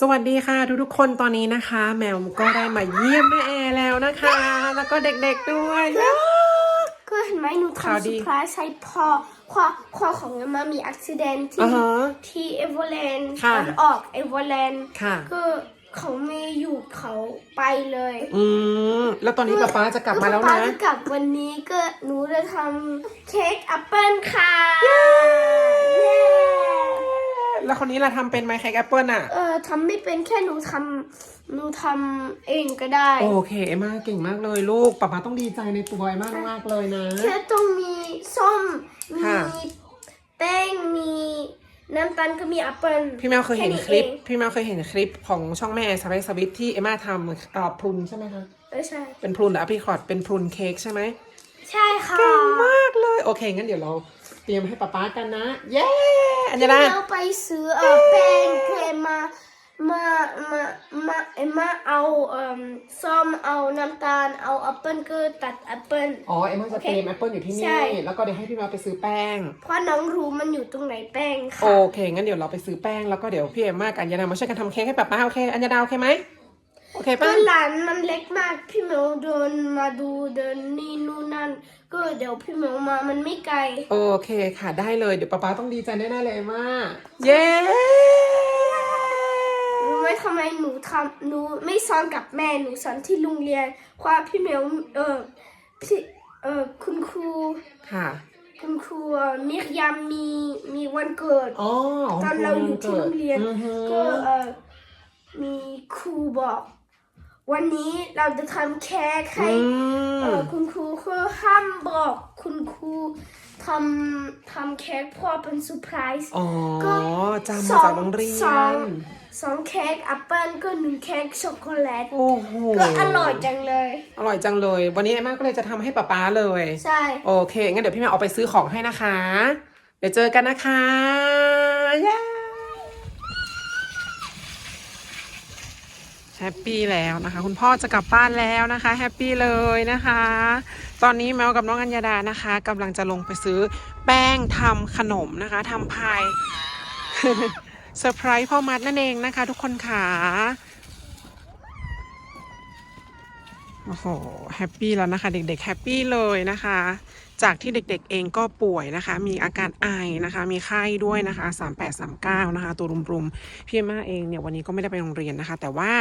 สวัสดีค่ะทุกทุกๆคนตอนนี้นะคะ แมวก็ได้มาเยี่ยมแม่แอร์แล้วนะคะ แล้วก็เด็กๆด้วยก็เห็นไหมหนูข่าวทำดีสุพรายใช้พอคอคอของมามีอุบิเหตุที่อ่าฮะที่เอเวอร์แลนด์ค่ะตอนออกเอเวอร์แลนด์ค่ะก็เขาไม่อยู่เขาไปเลย อืมแล้วตอนนี้ป๊าป๊าจะกลับมาแล้วป๊านะจะกลับวันนี้ก็หนูจะทำเค้กแอปเปิลค่ะเย้ แล้วคนนี้ล่ะทำเป็นไหมเค้กแอปเปิลอะ เออทำไม่เป็นแค่หนูทำหนูทำเองก็ได้ โอเคเอมมาเก่งมากเลยลูกป๊าป๊าต้องดีใจในตัวเอมมามากๆเลยนะ แค่ต้องมีส้ม มีค่ะ แป้ง มีน้ำตาลก็มีแอปเปิลพี่แมวเคยเห็นแนี้คลิปองพี่แมวเคยเห็นคลิปของช่องแม่สไปซ์สวิตที่เอมมาทำเอ่อพรุนใช่ไหมคะ เออใช่ เป็นพรุนหรืออพิคอร์ดเป็นพรุนเค้กใช่ไหม ใช่ค่ะ เก่งมากเลย โอเค งั้นเดี๋ยวเรา เตรียมให้ป๊าป๊ากันนะ เย้อันนี้นะเราไปซื้อเอ่อแป้งเทมามามามาเอ็มมาเอาเอ่อส้มเอาน้ำตาลเอาแอปเปิลก็ตัดแอปเปิล อ๋อเอ็มมาจะเตรียมแอปเปิลอยู่ที่ใช่ นี่แล้วก็เดี๋ยวให้พี่แมวไปซื้อแป้ง เพราะน้องรู้มันอยู่ตรงไหนแป้งโอค่ะเค งั้นเดี๋ยวเราไปซื้อแป้งแล้วก็เดี๋ยวพี่เอ็มมากับอัญญาดามาช่วยกันทำเค้กให้ป๊าป๊าโอเคอัญญาดาโอเคไหมโอเคก็ป่ะร้านมันเล็กมากพี่เหมียวเดินมาดูเดินนี่นู่นนั่น ก็เดี๋ยวพี่เหมียวมามันไม่ไกล โอเคค่ะได้เลยเดี๋ยวป๊าป๊าต้องดีใจแน่ๆเลยเอ็มมาเย้รู้ไหมทำไมหนูทำหนูไม่สอนกับแม่หนูสอนที่โรงเรียนเพราะว่าพี่เหมียวเออพี่เออคุณครูค่ะ คุณครูเอ่อมิรยามมีมีวันเกิดอ๋อตอนเราอยู่ที่โรงเรียนอือฮึก็เออมีครูบอก วันนี้เราจะทำเค้กให้อืเอมอคุณครูคือห้ามบอกคุณครูทำทำเค้กเพราะเป็นเซอร์ไพรส์อ๋อก็จำมาจากโรงเรียสองน สองเค้กแอปเปิลก็หนึ่งเค้กช็อกโกแลตโอ้โหก็อร่อยจังเลย อร่อยจังเลย วันนี้เอ็มมาก็เลยจะทำให้ป๊าป๊าเลย ใช่ โอเค งั้นเดี๋ยวพี่แมวเอาไปซื้อของให้นะคะ เดี๋ยวเจอกันนะคะ เย้ แฮปปี้แล้วนะคะ คุณพ่อจะกลับบ้านแล้วนะคะแฮปปี้เลยนะคะ ตอนนี้แมวกับน้องอัญญาดานะคะกำลังจะลงไปซื้อแป้งทำขนมนะคะทำพายเซอร์ไพรส์พ่อมัดนั่นเองนะคะ ทุกคนค่ะโอ้โหแฮปปี้แล้วนะคะ เด็กๆแฮปปี้เลยนะคะ จากที่เด็กๆเองก็ป่วยนะคะ มีอาการไอนะคะ มีไข้ด้วยนะคะ 3839 นะคะ ตัวรุมๆ พี่มมาเองเนี่ยวันนี้ก็ไม่ได้ไปโรงเรียนนะคะ แต่ว่า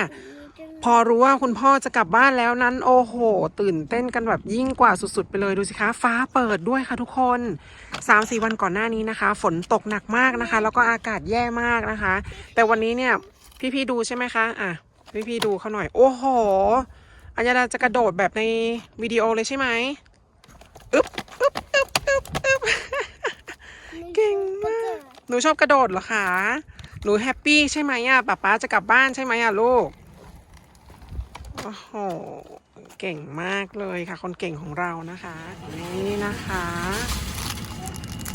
พอรู้ว่าคุณพ่อจะกลับบ้านแล้วนั้น โอ้โห ตื่นเต้นกันแบบยิ่งกว่าสุดๆ ไปเลยดูสิคะ ฟ้าเปิดด้วยค่ะทุกคน 3-4 วันก่อนหน้านี้นะคะ ฝนตกหนักมากนะคะ แล้วก็อากาศแย่มากนะคะ แต่วันนี้เนี่ยพี่ๆดูใช่ไหมคะอะพี่ๆดูเขาหน่อย โอ้โหอัญญาจะกระโดดแบบในวิดีโอเลยใช่ไหมอึ๊บอึ๊บอึ๊บอึ๊บอึ๊บ เก่งมาก หนูชอบกระโดดเหรอคะ หนูแฮปปี้ใช่ไหมอะป๊าป๊าจะกลับบ้านใช่ไหมอะลูก โอ้โห เก่งมากเลยค่ะ คนเก่งของเรานะคะ นี่นะคะ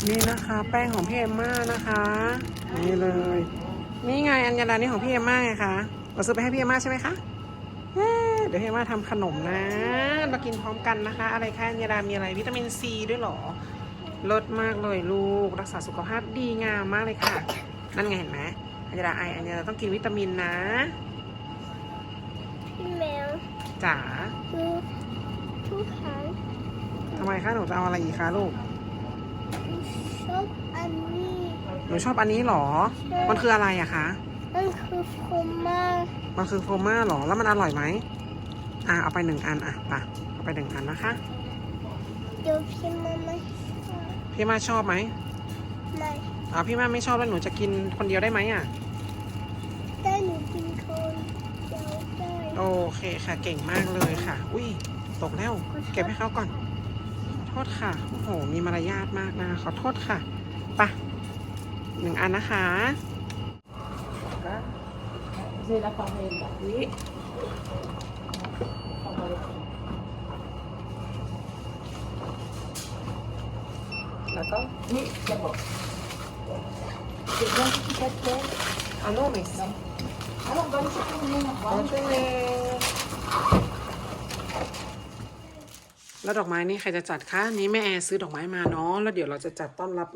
นี่นะคะ แป้งของพี่เอมม่านะคะ นี่เลย นี่ไงอัญญาดานี่ของพี่เอมม่าไงคะ เราซื้อไปให้พี่เอมม่าใช่ไหมคะเดี๋ยวให้มาทำขนมนะ มากินพร้อมกันนะคะ อะไรคะยาดามีอะไรวิตามินซีด้วยหรอ ลดมากเลยลูก รักษาสุขภาพดีงามมากเลยค่ะ นั่นไงเห็นไหมอัญญาดาไออัญญาดาต้องกินวิตามินนะพี่แมวจ๋าคือทุกครั้งทำไมคะหนูจะเอาอะไรอีกคะลูกชอบอันนี้หนูชอบอันนี้เหรอ มันคืออะไรอะคะมันคือโฟมามันคือโฟม่าเหรอแล้วมันอร่อยไหมอะเอาไปหนึ่งอันอะไปเอาไปหนึ่งอันนะคะเดี๋ยวพี่มาไม่ชอบ พี่มาชอบไหมไม่อ่าพี่มาไม่ชอบแล้วหนูจะกินคนเดียวได้ไหมอะแต่หนูกินคนเดียวได้โอเคค่ะเก่งมากเลยค่ะ อุ้ยตกแล้วเก็บให้เขาก่อนขอโทษค่ะโอ้โหมีมารยาทมากนะขอโทษค่ะไปะหนึ่งอันนะคะนี่ แล้วก็นี่จะบอกอะโน่ไหมแล้วดอกไม้นี่ใครจะจัดคะนี่แม่แอร์ซื้อดอกไม้มาเนาะแล้วเดี๋ยวเราจะจัดต้อนรับ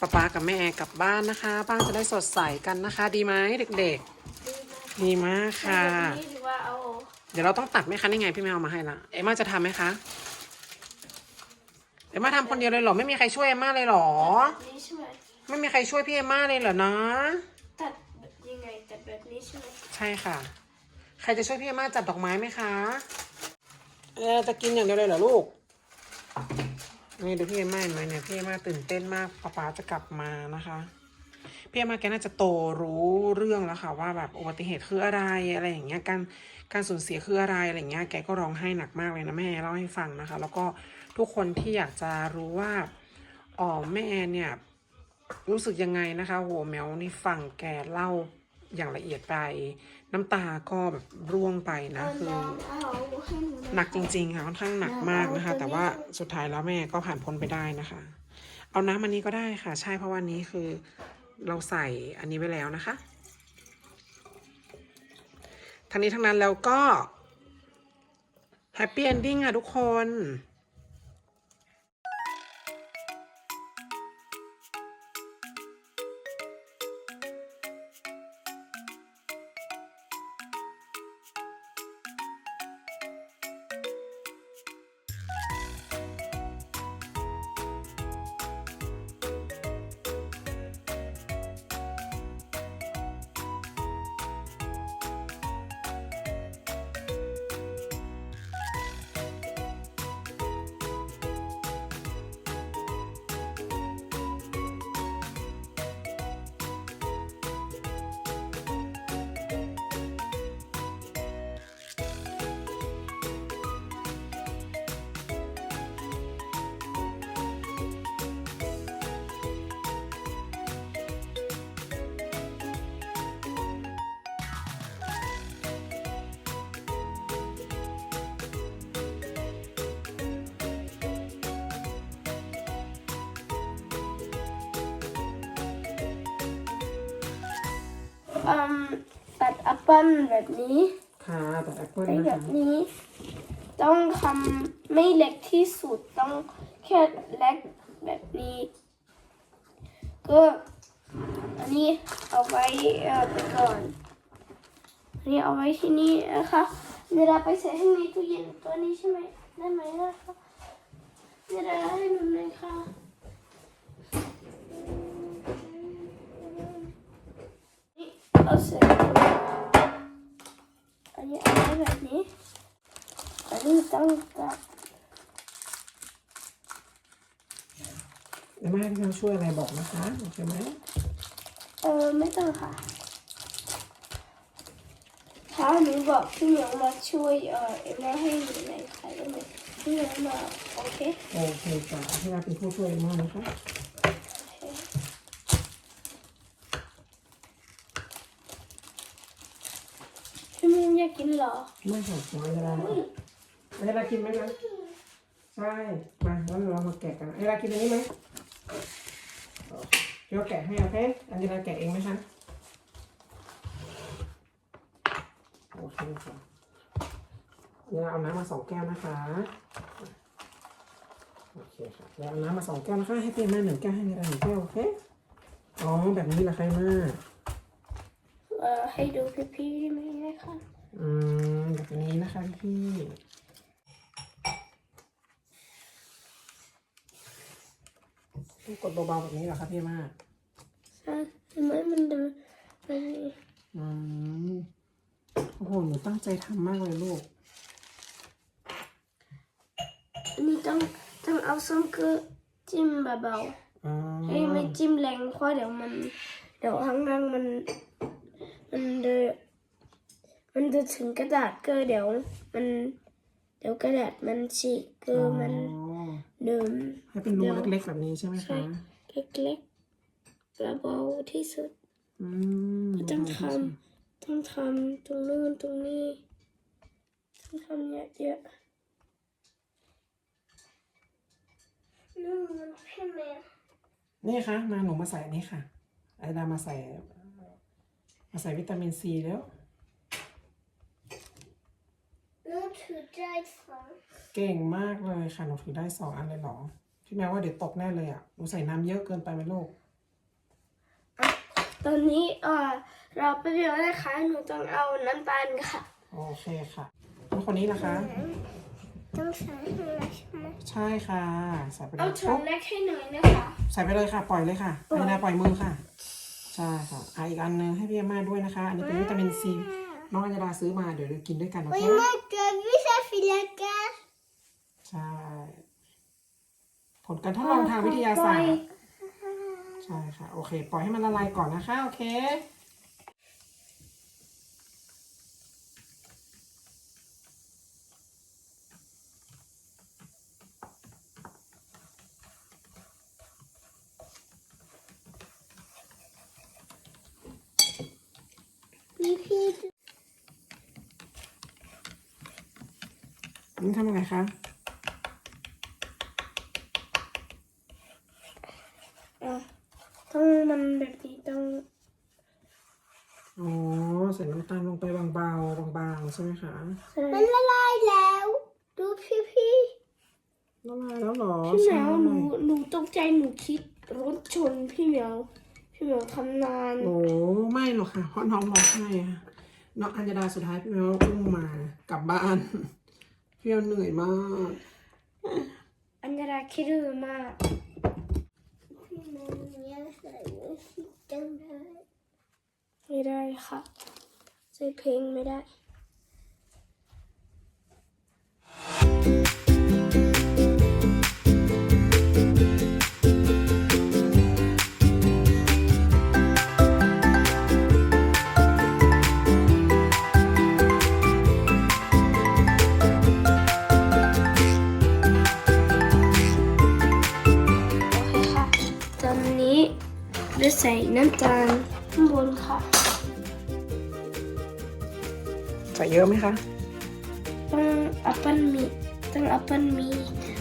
ป้าป๊ากับแม่แอร์กลับบ้านนะคะ บ้านจะได้สดใสกันนะคะ ดีไหมเด็กๆ ดีมากค่ะ เดี๋ยวเราต้องตัดไหมคะนี่ไงพี่แมวเอามาให้ละเอ็มมาจะทำไหมคะ อ็มม่าทำคนเดียวเลยเหรอ ไม่มีใครช่วยเอ็มม่าเลยเหรอแบบนี้ใช่ไหมไม่มีใครช่วยพี่เอ็มม่าเลยเหรอนะ ตัดแบบยังไงตัดแบบนี้ใช่ไหมใช่ค่ะ ใครจะช่วยพี่เอ็มม่าจัดดอกไม้ไหมคะเออจะกินอย่างเดียวเลยเหรอลูก นี่ดูพี่เอ็มม่าเห็นไหมเนี่ยพี่เอ็มม่าตื่นเต้นมากป๊าป๊าจะกลับมานะคะ พี่เอ็มม่าแกน่าจะโตรู้เรื่องแล้วค่ะ ว่าแบบอุบัติเหตุคืออะไรอะไรอย่างเงี้ย การการสูญเสียคืออะไรอะไรอย่างเงี้ย แกก็ร้องไห้หนักมากเลยนะแม่เล่าให้ฟังนะคะ แล้วก็ ทุกคนที่อยากจะรู้ว่าอ๋อแม่แอนเนี่ย รู้สึกยังไงนะคะโหแมวนี่ฟังแกเล่าอย่างละเอียดไป น้ำตาก็แบบร่วงไปนะเอาคือน้องเอาให้หนูหนักจริง ๆ ค่ะค่อนข้างหนักมากนะคะ แต่ว่าสุดท้ายแล้วแม่ก็ผ่านพ้นไปได้นะคะ เอาน้ำอันนี้ก็ได้ค่ะ ใช่เพราะวันนี้คือเราใส่อันนี้ไว้แล้วนะคะ ทั้งนี้ทั้งนั้นแล้วก็แฮปปี้เอนดิ้งอะทุกคน มตัดแอปเปิ้ลแบบนี้ค่ะแต่แอปเปิลไอ้นะแบคะบนี้ ต้องทำไม่เล็กที่สุดต้องแค่เล็กแบบนี้ ก็อันนี้เอาไว้เอ่อไปก่อนอันนี้เอาไว้ที่นี่นะคะเวลาไปใส่ให้ในตู้เย็นตัวนี้ใช่ไหมได้ไหมนะคะเวลาให้หนูหน่อยค่ะ เอาใส่อันนี้เอาไว้แบบนี้อันนี้ต้องตัดเดี๋ยวแม่พี่เขาช่วยอะไรบอกนะคะโอเคไหมเออไม่ต้องค่ะถ้าหนูบอกพี่เหมียวมาช่วยเออเอ็มมาให้หนูในใครก็ไหมพี่เหมียวมาโอเคโอเคจ้ะพี่นาเป็นผู้ช่วยมากนะคะ พี่เหมียวอยา กกินเหรอ ไม่ค่ะขอเวลาเวลากินไหมนะใช่มาแล้วเรามาแกะกันเวลากินอันนี้ไหมเดี๋ยวแกะให้โอเคอันนี้เราแกะเองไหมคะโอเคค่ะนี่เราเอาน้ำมาสองแก้วนะคะโอเคค่ะแล้วเอาน้ำมาสองแก้วนะคะให้เพียงมาหนึ่งแก้วให้เวลาหนึ่งแก้วโอเคอ๋อแบบนี้ละใครมากเออให้ดูพี่พี่ๆไหมนะคะ อืมแบบนี้นะคะพี่ต้องกดเบาๆแบบนี้เหรอครับพี่มากใช่เห็นไหมมันเดินมันนี่อืมโอ้โหหนูตั้งใจทำมากเลยลูก อันนี้ต้องต้องเอาส้มคือจิ้มเบาๆอ๋อเอ้ยไม่จิ้มแรงเพราะเดี๋ยวมัน เดี๋ยวข้างล่างมัน มันเดน มันจะถึงกระดาษก็เดี๋ยว มัน เดี๋ยวกระดาษมันฉีกก็มันอ๋อเดินให้เป็นรูเล็กๆแบบนี้ใช่ไหมใช่คะเล็กๆเบาๆที่สุดอืมต้องทำต้องทำตรงนู้นตรงนี้ต้องทำเยอะๆนู่นมันแค่แม่นี่ค่ะมาหนูมาใส่อันนี้ค่ะไอ้ดามาใส่มาใส่วิตามินซีแล้ว นู่นถือได้สองเก่งมากเลยค่ะหนูถือได้สองอันเลยเหรอพี่แมวว่าเดี๋ยวตกแน่เลยอะหนูใส่น้ำเยอะเกินไปไหมลูกตตอนนี้เออเราไปเรียนนะคะหนูต้องเอาน้ำตาลค่ะโอเคค่ะแล้วคนนี้นะคะ ต้องใส่ให้ไหมใช่ไหมใช่ค่ะ ใส่ไปเลเอายช้อนเล็กให้หน่อยนะคะ ใส่ไปเลยค่ะ ปล่อยเลยค่ะไอ้นาปล่อยมือค่ะ ใช่ค่ะอะอีกอันหนึงให้พี่เอมมาด้วยนะคะ อันนี้เป็นวิตามินซี น้องอัญญาดาซื้อมาเดี๋ยวเรากินด้วยกันโอเค t'as vu ça fait la cage ใช่ ผลการทดลองทางวิทยาศาสตร์ ใช่ค่ะ โอเค ปล่อยให้มันละลายก่อนนะคะ โอเค พี่พี่ นี่ ทำยังไงคะอะต้องมันแบบนี้ต้องอ๋อใส่น้ำตาลลงไปบางๆบางๆใช่ไหมคะมันละลายแล้ว ดูพี่พี่ละลายแล้วเหรอพี่เหมีใช่ยวแล้วหไหมนูหนูตกใจหนูคิดรถชนพี่เหมียวพี่เหมียวทำนานโอ้ไม่หรอกค่ะเพราะน้องร้องไห้อะน้องอัญญาดาสุดท้ายพี่แมวอุ้มมากลับบ้าน เรียวเหนื่อยมาก อันดราคิดดูมากไม่ได้ค่ะใส่เพลงไม่ได้ ยอะไหมคะ ต้องแอปเปิลมีต้องแอปเปิลมี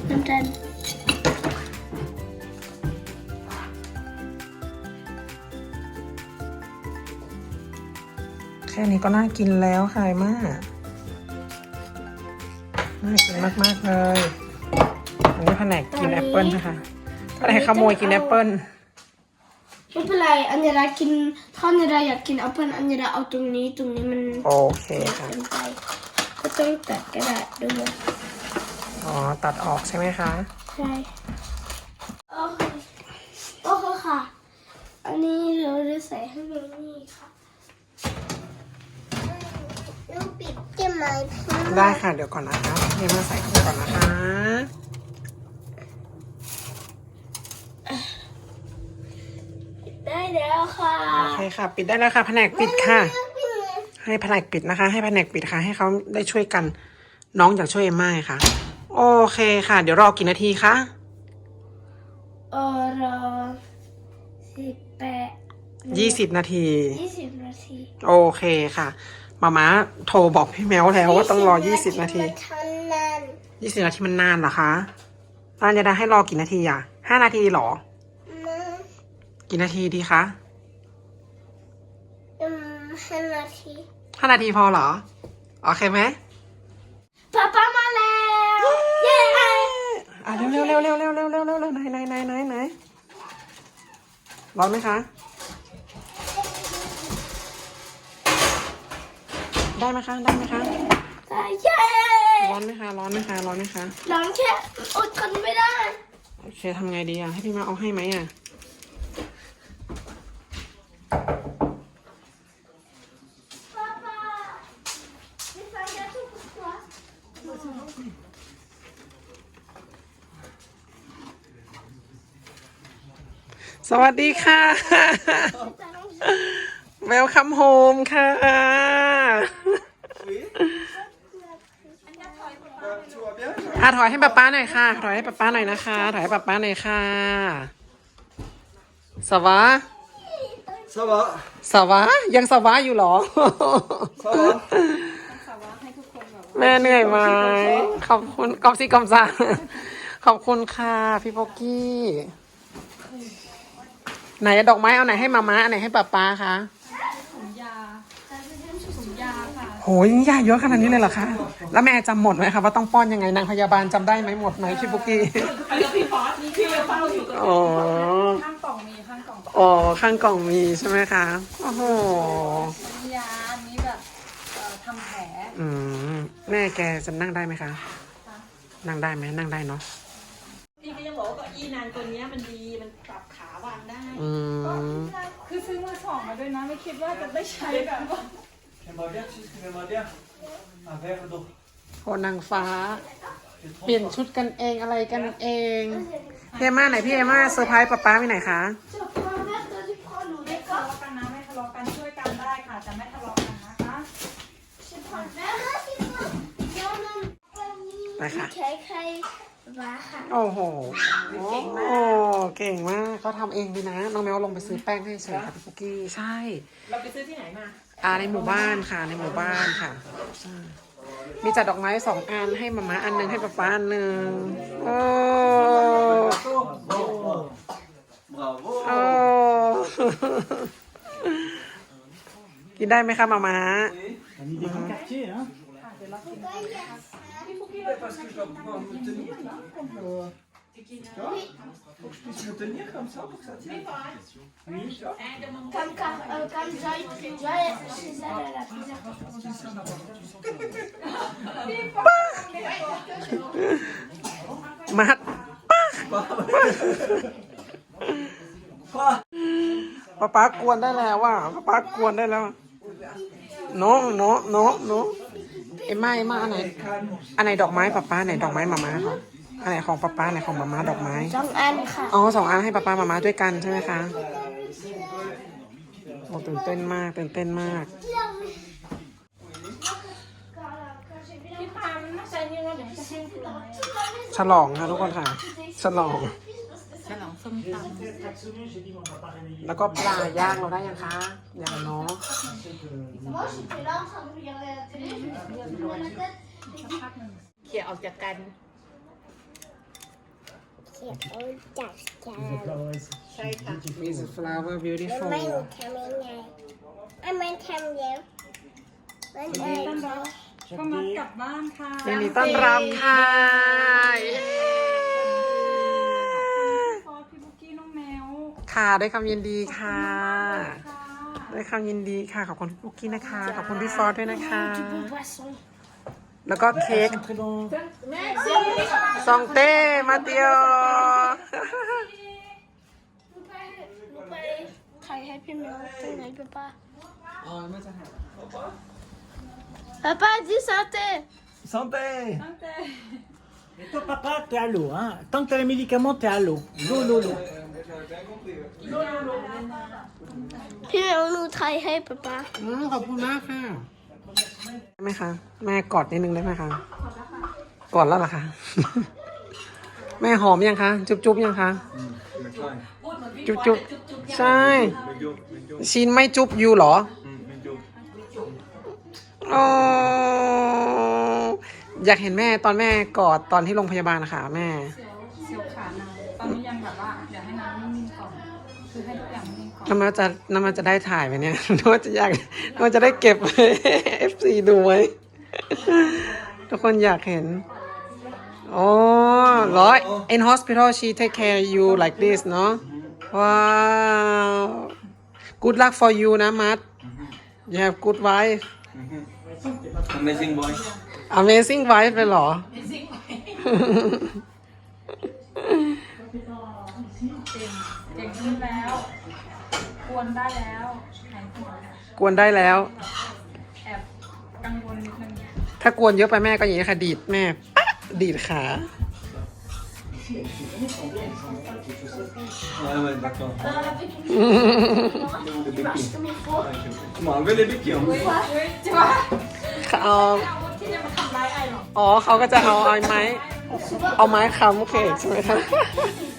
น้ำตาลแค่นี้ก็น่ากินแล้วค่ะไอ้มากน่ากินมาก ๆ เลย อันนี้แผนกกินแอปเปิลนะคะแผนกขโมยกินแอปเปิลไม่ เป็นไร อันยารากินถ้าอันยาราอยากกินแอปเปิลอันยาราเอาตรงนี้ตรงนี้มันโอเคค่ะ เกินไปก็ต้องตัดกระดาษด้วยอ๋อ ตัดออกใช่ไหมคะ ใช่โอเคโอเคค่ะ อันนี้เราจะใส่ให้ตรงนี้ค่ะต้องปิดใช่ไหมพี่ได้ค่ะ เดี๋ยวก่อนนะคะเดี๋ยวมาใส่เข้าไปก่อนนะคะ ได้ แล้วค่ะ โอเคค่ะ ปิดได้แล้วค่ะ แผนกปิดค่ะ ให้แผนกปิดนะคะ ให้แผนกปิดค่ะ ให้เขาได้ช่วยกัน น้องอยากช่วยเอมม่าไงค่ะ โอเคค่ะ เดี๋ยวรอกี่นาทีคะเออรอสิบแปดยี่สิบนาที ยี่สิบนาที โอเคค่ะ มาม่าโทรบอกพี่แมวแล้วว่าต้องรอยี่สิบนาทีทำนานยี่สิบนาทีมันนานเหรอคะตานจะได้ให้รอกี่นาทีอะห้านาทีเหรอนะ กี่นาทีดีคะอืมห้านาทีห้านาทีพอเหรอ โอเคไหมป๊าป๊ามาแล้ว เย้อะเร็วเร็วเร็วเร็วเร็วเร็วเร็วเร็วเร็วไหนไหนไหนไหนไหนร้อนไหมคะ ได้ไหมคะ ได้ไหมคะ เย้ร้อนไหมคะ ร้อนไหมคะ ร้อนไหมคะ ร้องแค่อดทนไม่ได้ โอเคทำไงดีอะ ให้พี่มาเอาให้ไหมอะ ป๊าป๊าไม่ฟังจะทุกตัว สวัสดีค่ะ เวลคัมโฮมค่ะ Tu vas bien อะถอยให้ป๊าป๊าหน่อยค่ะ ถอยให้ป๊าป๊าหน่อยนะคะ ถอยให้ป๊าป๊าหน่อยค่ะ สวะ Ça va สวะ ยังสวะอยู่เหรอ Ça va แม่เหนื่อยไหมขอบคุณกอบซีกอมซาขอบคุณค่ะ พี่โปกกี้ ไหนดอกไม้เอาไหนให้มาม่าอันไหนให้ป๊าป๊าคะยาถุงยาค่ะโหยยาเยอะขนาดนี้เลยเหรอคะแล้วแม่จำหมดไหมคะว่าต้องป้อนยังไงนางพยาบาลจำได้ไหมหมดไหมพี่โปกกี้แล้วพี่ฟอสนี่พี่เฝ้าอยู่กับอ๋อข้างกล่องมีข้างกล่องอ๋อข้างกล่องมีใช่ไหมคะโอ้โหมียาอันนี้แบบเอ่อทำแผลอืมแม่แกจะนั่งได้ไหมคะนั่งได้ไหมนั่งได้เนาะพี่ก็ยังบอกว่าเก้าอี้นานตัวเนี้ยมันดีมันปรับขา วางได้ อืมคือซื้อมือสองมาด้วยนะ ไม่คิดว่าจะได้ใช้แบบว่า J'aimerais bien, tu sais ce que j'aimerais bien Un verre d'eau. โคนางฟ้าเปลี่ยนชุดกันเองอะไรกันเองพี่เอม่าไหนพี่เอม่าเซอร์ไพรส์ป๊าป๊าไปไหนคะ Tu prends un verre, toi tu prends l'eau, ทะ d'accord เลาะกันนะ ไม่ทะเลาะกันช่วยกันได้ค่ะ แต่ไม่ทะเลาะกันนะคะ Je prends le verre. Non, non. ไปค่ะใครๆว่าค่ะ โอ้โหเก่งมาก โอ้เก่งมากเขาทำเองดีนะ น้องแมวลงไปซื้อแป้งให้เฉยค่ะพี่ปุกกี้ ใช่ เราไปซื้อที่ไหนมา อ่าในหมู่บ้านค่ะ ในหมู่บ้านค่ะใช่มีจัดดอกไม้สองอันให้มาม่าอันหนึงให้ป๊าป๊าอันหนึ่งโอ้ Bravo โอ้ กินได้ไหมคะมาม่า On y des grands quartiers, hein Parce que je dois pouvoir me tenir là. comme, euh, Tu vois Faut que je puisse me tenir comme ça pour que ça tienne. Oui, tu vois Comme, comme, euh, comme Joy, Joy, chez elle, elle a plusieurs portes. มัด Quoi ป๊าป๊ากวนได้แล้วว่ะป๊าป๊ากวนได้แล้วโนโนโนโน เอ็มมาเอ็มมาอันไหนอันไหนดอกไม้ป๊าป๊าไหนดอกไม้มาม่าคะอันไหนของป๊าป๊าอันไหนของมาม่าดอกไม้สองอันค่ะอ๋อสองอันให้ป๊าป๊ามาม่าด้วยกันใช่ไหมคะโอ้ตื่นเต้นมากตื่นเต้นมากพี่ปามันไม่ใช่นี่นะเดี๋ยวมันจะแห้งขึ้นมาฉลองค่ะทุกคนค่ะฉลอง ฉลองส้มตำ j'ai dit, on va pas réveiller. แล้วก็ปลาย่างเราได้ยังคะยังเนาะ Moi, j'étais là en train de regarder la télé, je me suis mis dans la tête. เขี่ยออกจากกัน The flowers. ใช่ค่ะ Is flower beautiful ไม่รู้ทำยังไงอะมันทำแล้วมันเอ่ยก็มากลับบ้านค่ะ ยินดีต้อนรับค่ะเย้ ฟอสพี่บุกกี้น้องแมว ค่ะด้วยคำยินดีค่ะค่ะด้วยคำยินดีค่ะขอบคุณพี่ปุ๊กกี้นะคะ ขอบคุณพี่ฟอร์ดด้วยนะคะ Poisson. แล้วก็เค้ก Ils sont très bons. ซองเต้มาเตียวใครให้พี่แมวตรงไหนป้าป้าอ๋อมันจะหาป้าป้า dis santé Santé ตั้งแต่ Et toi, papa, t'es à l'eau, hein Tant que t'as les médicaments, t'es à l'eau. L'eau, l'eau, l'eau. พี่แมวหนูไทยให้ป้าป้าอืมขอบคุณมากค่ะได้ไหมคะแม่กอดนิดนึงได้ไหมคะกอดแล้วเหรอคะ แม่หอมยังคะจุ๊บจุ๊บยังคะจุ๊บจุ๊บใช่ชินไม่จุ๊บยูเหรอโอ้อยากเห็นแม่ตอนแม่กอดตอนที่โรงพยาบาลนะคะแม่เสียวเสียวขานางตอนนี้ยังแบบว่าอยากให้นางนิ่งๆก่อน คือให้ทุกอย่างนิ่งก่อนน้ำมันจะน้ำมันจะได้ถ่ายไหมเนี่ย น้ำมันจะอยากน้ำมันจะได้เก็บเอฟซีดูไว้ ทุกคนอยากเห็น โอ้เหรอ in hospital she take care you like this เนาะว้าว good luck for you นะมัด you have good wife Amazing boy amazing wife เลยเหรอ เก่งขึ้นแล้ว ควรได้แล้วหายห่วงกวนได้แล้ว แอบกังวลนิดนึงถ้ากวนเยอะไปแม่ก็อย่างนี้ค่ะดีดแม่ปะดีดขา Ouais, ouais, d'accord. Tu marches comme il faut. Tu m'as enlevé les béquilles en plus. เฮ้ยจะว่าเอาอาวุธที่จะมาทำร้ายไอหรอ อ๋อเขาก็จะเอาเอาไม้ เอาไม้ค้ำเขกใช่ไหมคะ Tu vois